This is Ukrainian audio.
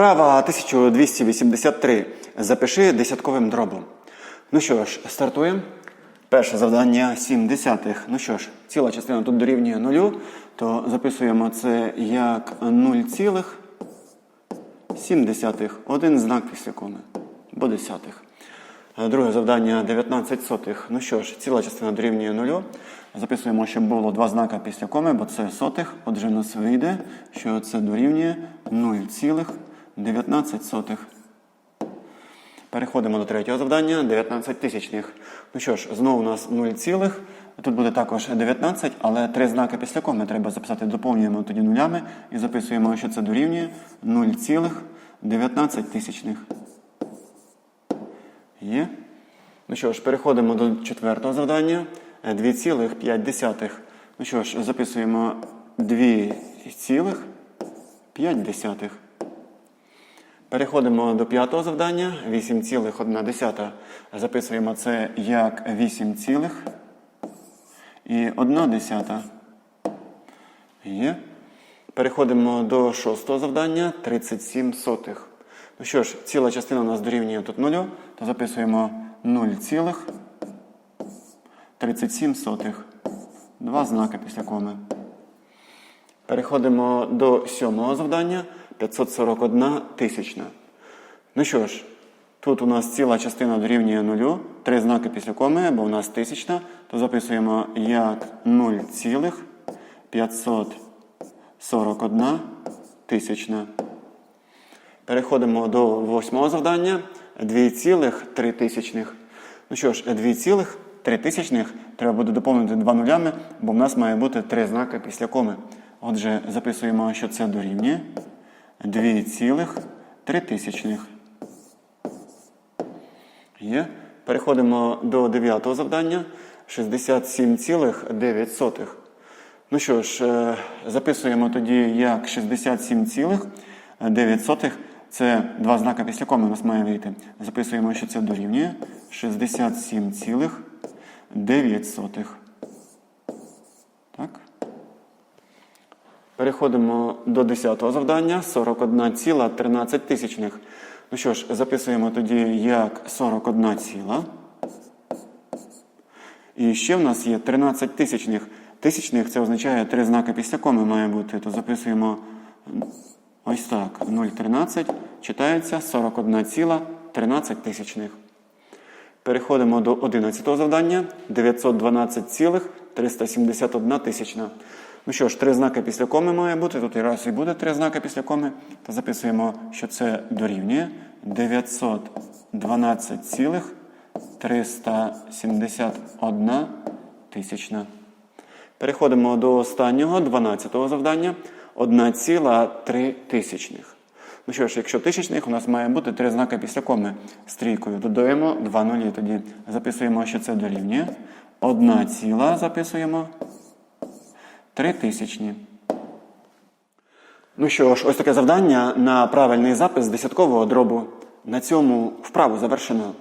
Вправа 1283. Запиши десятковим дробом. Ну що ж, стартуємо. Перше завдання 7 десятих. Ну що ж, ціла частина тут дорівнює нулю, то записуємо це як 0,7 десятих. Один знак після коми. Бо десятих. Друге завдання 19 сотих. Ну що ж, ціла частина дорівнює нулю. Записуємо, щоб було два знака після коми, бо це сотих. Отже, у нас вийде, що це дорівнює 0,19 сотих. Переходимо до третього завдання 19 тисячних. Ну що ж, знову у нас 0 цілих. Тут буде також 19, але три знаки після коми треба записати. Доповнюємо тоді нулями і записуємо, що це дорівнює 0,19 тисячних. Є. Ну що ж, переходимо до четвертого завдання. Е, 2,5. Ну що ж, записуємо 2,5. Переходимо до п'ятого завдання. 8,1. Записуємо це як 8, цілих і 1 десята. Є. Переходимо до шостого завдання 37 сотих. Ну що ж, ціла частина у нас дорівнює тут нулю, то записуємо 0,37 сотих. Два знаки після коми. Переходимо до сьомого завдання 541 тисячна. Ну що ж, тут у нас ціла частина дорівнює нулю, три знаки після коми, бо у нас тисячна, то записуємо як 0,541 тисячна. Переходимо до восьмого завдання 2,3 тисячних. Ну що ж, 2,3 тисячних треба буде доповнити два нулями, бо в нас має бути три знаки після коми. Отже, записуємо, що це дорівнює 2,3. Є. Переходимо до дев'ятого завдання 67,9. Ну що ж, е, записуємо тоді як 67,9. Це два знаки після коми у нас має вийти. Записуємо, що це дорівнює 67,9. Так. Переходимо до 10 завдання 41,13 тисячних. Ну що ж, записуємо тоді як 41 ціла. І ще в нас є 13 тисячних. Тисячних це означає три знаки після коми має бути. То записуємо ось так. 0,13 читається 41,13 тисячних. Переходимо до 11 завдання 912,371 тисячна. Ну що ж, три знаки після коми має бути. Тут і раз і буде три знаки після коми. То записуємо, що це дорівнює 912,371 тисячна. Переходимо до останнього 12 завдання 1,3 тисячних. Ну що ж, якщо тисячних, у нас має бути три знаки після коми стрійкою. Додаємо два нулі. Тоді записуємо, що це дорівнює. Одна ціла записуємо. Три тисячні. Ну що ж, ось таке завдання на правильний запис десяткового дробу. На цьому вправу завершено.